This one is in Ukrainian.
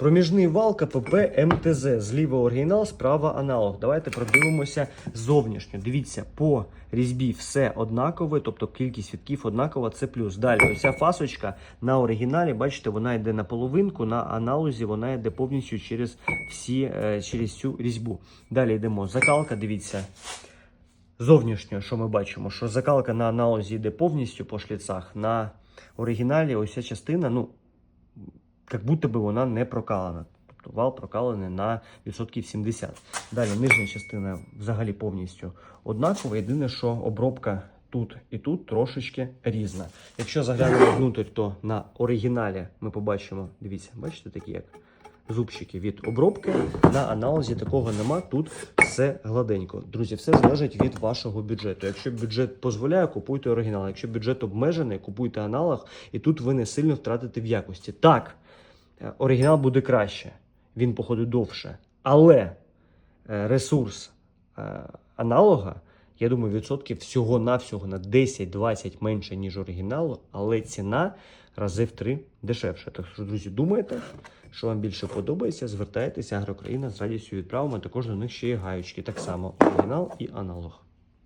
Проміжний вал КПП МТЗ. Зліва оригінал, справа аналог. Давайте продивимося зовнішньо. Дивіться, по різьбі все однакове, тобто кількість вітків однакова, це плюс. Далі, ось ця фасочка на оригіналі, бачите, вона йде на половинку, на аналозі вона йде повністю через всі, е, через цю різьбу. Далі йдемо. Закалка, дивіться. Зовнішньо, що ми бачимо, що закалка на аналозі йде повністю по шліцах, на оригіналі ось ця частина, ну, як будто би вона не прокалана. Тобто вал прокалений на відсотків 70. Далі нижня частина взагалі повністю однакова. Єдине, що обробка тут і тут трошечки різна. Якщо заглянемо внутрь, то на оригіналі ми побачимо, дивіться, бачите, такі як зубчики від обробки. На аналізі такого нема. Тут все гладенько. Друзі, все залежить від вашого бюджету. Якщо бюджет дозволяє, купуйте оригінал. Якщо бюджет обмежений, купуйте аналог, і тут ви не сильно втратите в якості. Так, оригінал буде краще, він походить довше. Але е, ресурс е, аналога, я думаю, відсотків всього-навсього на 10-20 менше, ніж оригіналу, але ціна рази в три дешевше. Так що, друзі, думайте, що вам більше подобається, звертайтеся, Агрокраїна з радістю відправимо. Також до них ще є гаючки. Так само оригінал і аналог.